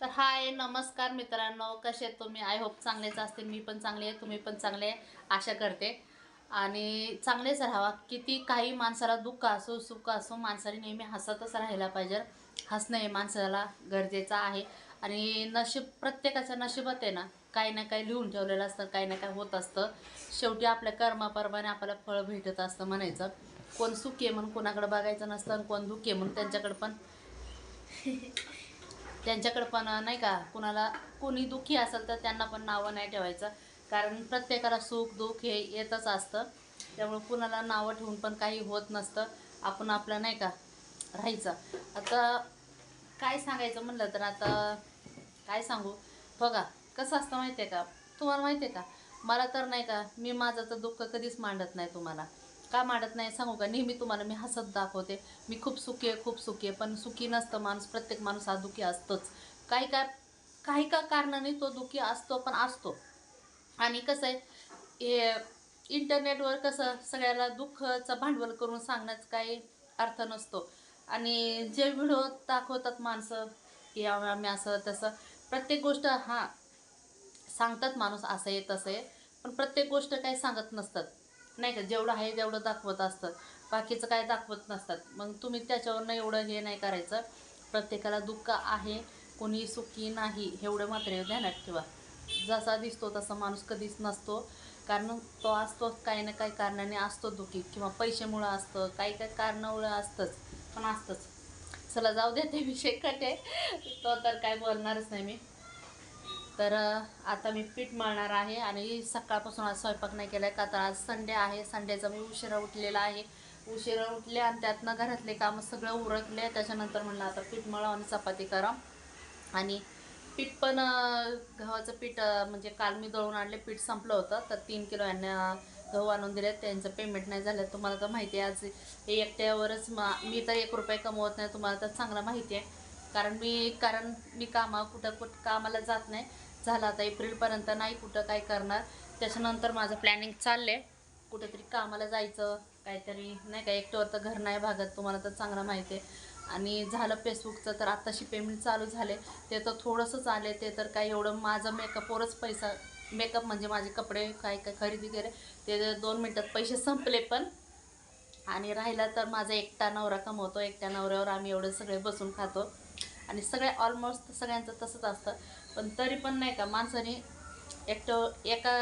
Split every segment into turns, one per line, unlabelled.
तर हाय नमस्कार मित्रांनो. कसे आहेत तुम्ही? आय होप चांगलेच असतील. मी पण चांगले आहे तुम्ही पण चांगले आहे, आशा करते. आणि चांगलेच राहावा. किती काही माणसाला दुःख असो सुख असो माणसाने नेहमी हसतच राहायला पाहिजे. हसणं हे माणसाला गरजेचं आहे. आणि नशीब प्रत्येकाचं नशिबात आहे ना. काही ना काही लिहून ठेवलेलं असतं काही ना काही होत असतं. शेवटी आपल्या कर्माप्रमाणे आपल्याला फळ भेटत असतं म्हणायचं. कोण सुखी आहे म्हणून कोणाकडे बघायचं नसतं आणि कोण दुःखी आहे म्हणून त्यांच्याकडे पण त्यांच्याकडं पण नाही का कुणाला कोणी दुःखी असेल तर त्यांना पण नावं नाही ठेवायचं. कारण प्रत्येकाला सुख दुःख हे येतच असतं. त्यामुळे कुणाला नावं ठेवून पण काही होत नसतं. आपण आपलं नाही का राहायचं. आता काय सांगायचं म्हणलं तर आता काय सांगू? बघा कसं असतं माहिती आहे का? तुम्हाला माहिती आहे का? मला तर नाही का मी माझं तर दुःख कधीच मांडत नाही तुम्हाला. का मांडत नाही सांगू का? नेहमी तुम्हाला मी हसत दाखवते. मी खूप सुखी आहे खूप सुखी आहे. पण सुखी नसतं माणूस. प्रत्येक माणूस हा दुखी असतोच. काही का काही का कारणाने तो दुःखी असतो पण असतो. आणि कसं आहे हे इंटरनेटवर कसं सगळ्याला दुःखाचं भांडवल करून सांगण्याचा काही अर्थ नसतो. आणि जे व्हिडिओ दाखवतात माणसं की आम्ही असं तसं प्रत्येक गोष्ट हां सांगतात माणूस असं आहे तसं आहे. पण प्रत्येक गोष्ट काही सांगत नसतात. नाही का जेवढं आहे तेवढं दाखवत असतं बाकीचं काय दाखवत नसतात. मग तुम्ही त्याच्यावरनं एवढं हे नाही करायचं. प्रत्येकाला दुःख आहे कोणी सुखी नाही एवढं मात्र ध्यानात ठेवा. जसा दिसतो तसा माणूस कधीच नसतो. कारण तो असतो काही ना काही कारणाने असतो दुःखी. किंवा पैशामुळं असतं काही काही कारणामुळं असतंच पण असतंच. चला जाऊ दे ते विषय कटे तो तर काय बोलणारच नाही मी. तर आता मी पीठ मळणार आहे आणि सकाळपासून आज स्वयंपाक नाही केला आहे का तर आज संडे आहे. संडेचा मी उशिरा उठलेला आहे. उशिरा उठले आणि त्यातनं घरातले कामं सगळं उरकले. त्याच्यानंतर म्हणलं आता पीठ मळा आणि चपाती करा आणि पीठ पण गव्हाचं पीठ म्हणजे काल मी दळून आणले. पीठ संपलं होतं. तर तीन किलो यांना गहू आणून दिले त्यांचं पेमेंट नाही झालं. तुम्हाला तर माहिती आहे आज एकट्यावरच मा मी तर एक रुपये कमवत नाही. तुम्हाला तर चांगलं माहिती आहे. कारण मी कारण मी कामा कुठं कुठं कामाला जात नाही. झालं. आता एप्रिलपर्यंत नाही कुठं काय करणार. त्याच्यानंतर माझं प्लॅनिंग चाललं आहे कुठेतरी कामाला जायचं काहीतरी नाही का एकट्यावर तर घर नाही भागत तुम्हाला तर चांगलं माहिती आहे. आणि झालं फेसबुकचं तर आत्ताशी पेमेंट चालू झाले. ते तर थोडंसंच आले ते तर काही एवढं माझं मेकअपवरच पैसा मेकअप म्हणजे माझे कपडे काय काय खरेदी केले ते दोन मिनटात पैसे संपले पण. आणि राहिला तर माझा एकटा नवरा कमवतो. एकट्या नवऱ्यावर आम्ही एवढं सगळे बसून खातो. आणि सगळे ऑलमोस्ट सगळ्यांचं तसंच असतं. पण तरी पण नाही का माणसाने एकटं एका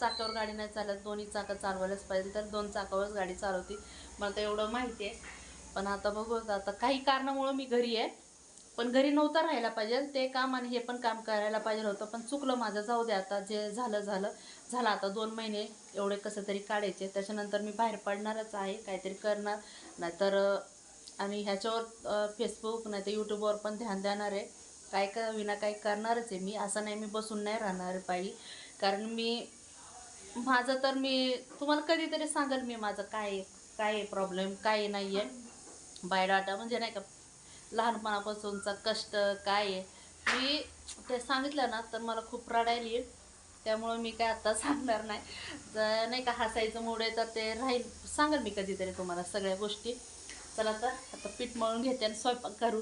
चाकावर गाडी नाही चालत दोन्ही चाकं चालवायलाच पाहिजे. तर दोन चाकावरच गाडी चालवती. मला तर एवढं माहिती आहे पण आता बघू आता काही कारणामुळं मी घरी आहे. पण घरी नव्हतं राहायला पाहिजे. ते काम आणि हे पण काम करायला पाहिजे होतं. पण चुकलं माझं. जाऊ दे आता. जे झालं झालं. झालं आता दोन महिने. एवढे कसं तरी काढायचे. त्याच्यानंतर मी बाहेर पडणारच आहे. काहीतरी करणार. नाहीतर आणि ह्याच्यावर फेसबुक नाही तर यूट्यूबवर पण ध्यान देणार आहे. काय का विना काय करणारच आहे मी. असं नाही मी बसून नाही राहणार बाई. कारण मी माझं तर मी तुम्हाला कधीतरी सांगेल मी माझं काय आहे, काय आहे प्रॉब्लेम काय नाही आहे बायोडाटा म्हणजे नाही का लहानपणापासूनचा कष्ट काय आहे. मी ते सांगितलं ना तर मला खूप रडायला येईल त्यामुळं मी काय आत्ता सांगणार नाही. जर नाही का हसायचं मूड आहे तर ते राहील. सांगेल मी कधीतरी तुम्हाला सगळ्या गोष्टी. चला तर आता पीठ मळून घेते आणि स्वयंपाक करू